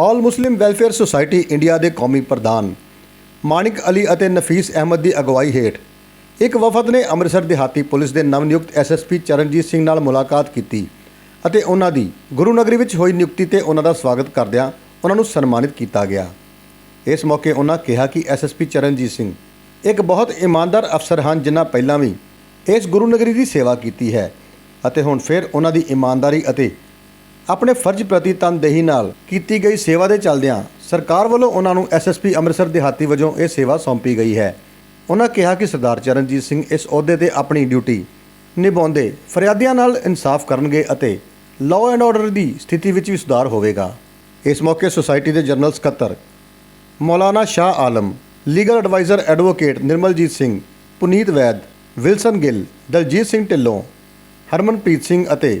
All Muslim welfare society India ਦੇ ਕੌਮੀ ਪ੍ਰਧਾਨ ਮਾਨਿਕ ਅਲੀ ਅਤੇ ਨਫੀਸ ਅਹਿਮਦ ਦੀ ਅਗਵਾਈ ਹੇਠ ਇੱਕ ਵਫਦ ਨੇ ਅੰਮ੍ਰਿਤਸਰ ਦਿਹਾਤੀ ਪੁਲਿਸ ਦੇ ਨਵ ਨਵਨਿਯੁਕਤ ਐਸਐਸਪੀ ਚਰਨਜੀਤ ਸਿੰਘ ਨਾਲ ਮੁਲਾਕਾਤ ਕੀਤੀ ਅਤੇ ਉਹਨਾਂ ਦੀ ਗੁਰੂ ਨਗਰੀ ਵਿੱਚ ਹੋਈ ਨਿਯੁਕਤੀ ਤੇ ਉਹਨਾਂ ਦਾ ਸਵਾਗਤ ਕਰਦਿਆਂ ਉਹਨਾਂ ਨੂੰ ਸਨਮਾਨਿਤ ਕੀਤਾ ਗਿਆ। ਇਸ ਮੌਕੇ ਉਹਨਾਂ ਕਿਹਾ ਕਿ ਐਸਐਸਪੀ ਚਰਨਜੀਤ ਸਿੰਘ ਇੱਕ ਬਹੁਤ ਇਮਾਨਦਾਰ ਅਫਸਰ ਹਨ, ਜਿਨ੍ਹਾਂ ਪਹਿਲਾਂ ਵੀ ਇਸ ਗੁਰੂ ਨਗਰੀ ਦੀ ਸੇਵਾ ਕੀਤੀ ਹੈ ਅਤੇ ਹੁਣ ਫਿਰ ਉਹਨਾਂ ਦੀ ਇਮਾਨਦਾਰੀ ਅਤੇ ਆਪਣੇ ਫਰਜ਼ ਪ੍ਰਤੀ ਤਨਦੇਹੀ ਨਾਲ ਕੀਤੀ ਗਈ ਸੇਵਾ ਦੇ ਚੱਲਦਿਆਂ ਸਰਕਾਰ ਵੱਲੋਂ ਉਹਨਾਂ ਨੂੰ ਐਸਐਸਪੀ ਅੰਮ੍ਰਿਤਸਰ ਦਿਹਾਤੀ ਵਜੋਂ ਇਹ ਸੇਵਾ ਸੌਂਪੀ ਗਈ ਹੈ। ਉਹਨਾਂ ਕਿਹਾ ਕਿ ਸਰਦਾਰ ਚਰਨਜੀਤ ਸਿੰਘ ਇਸ ਅਹੁਦੇ ਤੇ ਆਪਣੀ ਡਿਊਟੀ ਨਿਭਾਉਂਦੇ ਫਰਿਆਦੀਆਂ ਨਾਲ ਇਨਸਾਫ ਕਰਨਗੇ ਅਤੇ ਲਾਅ ਐਂਡ ਆਰਡਰ ਦੀ ਸਥਿਤੀ ਵਿੱਚ ਵੀ ਸੁਧਾਰ ਹੋਵੇਗਾ। ਇਸ ਮੌਕੇ ਸੁਸਾਇਟੀ ਦੇ ਜਨਰਲ ਸਕੱਤਰ Maulana Shah Alam, legal adviser advocate Nirmaljit Singh, Puneet Vaid, Wilson Gill, Daljit Singh Dhillon, Harmanpreet Singh ਅਤੇ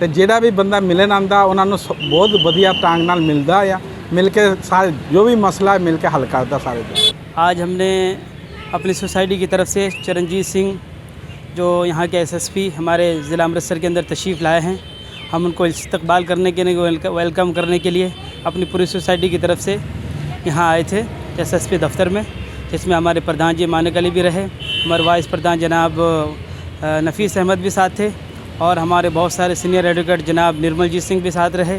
ਤੇ ਜਿਹੜਾ ਵੀ ਬੰਦਾ ਮਿਲਣ ਆਂਦਾ ਉਹਨਾਂ ਨੂੰ ਸ- ਬਹੁਤ ਵਧੀਆ ਢੰਗ ਨਾਲ یا مل کے سارے جو بھی مسئلہ ہے مل کے حل ਹੱਲ ਕਰਦਾ ਸਾਰੇ ਦਾ آج ہم نے اپنی سوسائٹی کی طرف سے چرنجیت سنگھ جو یہاں کے ایس ایس پی ہمارے ضلع امرتسر کے اندر تشریف لائے ہیں ہم ان کو استقبال کرنے کے لیے ویلکم کرنے کے لیے اپنی پوری سوسائٹی کی طرف سے یہاں آئے تھے ایس ایس پی دفتر میں جس میں ہمارے پردھان جی مانک علی بھی رہے ہمارے وائس پردھان جناب نفیس احمد بھی ساتھ تھے اور ہمارے بہت سارے سینئر ایڈوکیٹ جناب نرمل جیت سنگھ بھی ساتھ رہے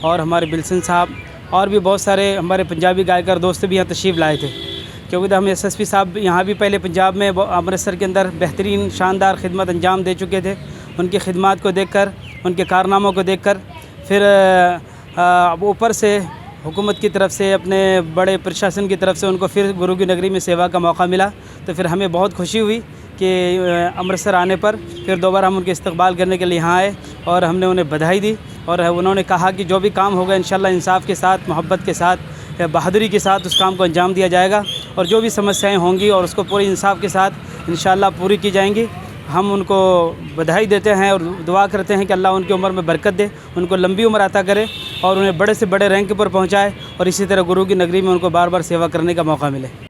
اور ہمارے بلسن صاحب اور بھی بہت سارے ہمارے پنجابی گائکار دوست بھی یہاں تشریف لائے تھے۔ کیونکہ ہم ایس ایس پی صاحب یہاں بھی پہلے پنجاب میں امرتسر کے اندر بہترین شاندار خدمت انجام دے چکے تھے۔ ان کی خدمات کو دیکھ کر، ان کے کارناموں کو دیکھ کر، پھر اب اوپر سے حکومت کی طرف سے، اپنے بڑے پرشاسن کی طرف سے ان کو پھر گروگی نگری میں سیوا کا موقع ملا۔ تو پھر ہمیں بہت خوشی ہوئی۔ کہ امرتسر آنے پر پھر دوبارہ ہم ان کے استقبال کرنے کے لیے یہاں آئے اور ہم نے انہیں بدھائی دی اور انہوں نے کہا کہ جو بھی کام ہوگا انشاءاللہ انصاف کے ساتھ، محبت کے ساتھ، بہادری کے ساتھ اس کام کو انجام دیا جائے گا اور جو بھی سمسیائیں ہوں گی اور اس کو پورے انصاف کے ساتھ انشاءاللہ پوری کی جائیں گی۔ ہم ان کو بدھائی دیتے ہیں اور دعا کرتے ہیں کہ اللہ ان کی عمر میں برکت دے، ان کو لمبی عمر عطا کرے اور انہیں بڑے سے بڑے رینک پر پہنچائے اور اسی طرح گرو کی نگری میں ان کو بار بار سیوا کرنے کا موقع ملے۔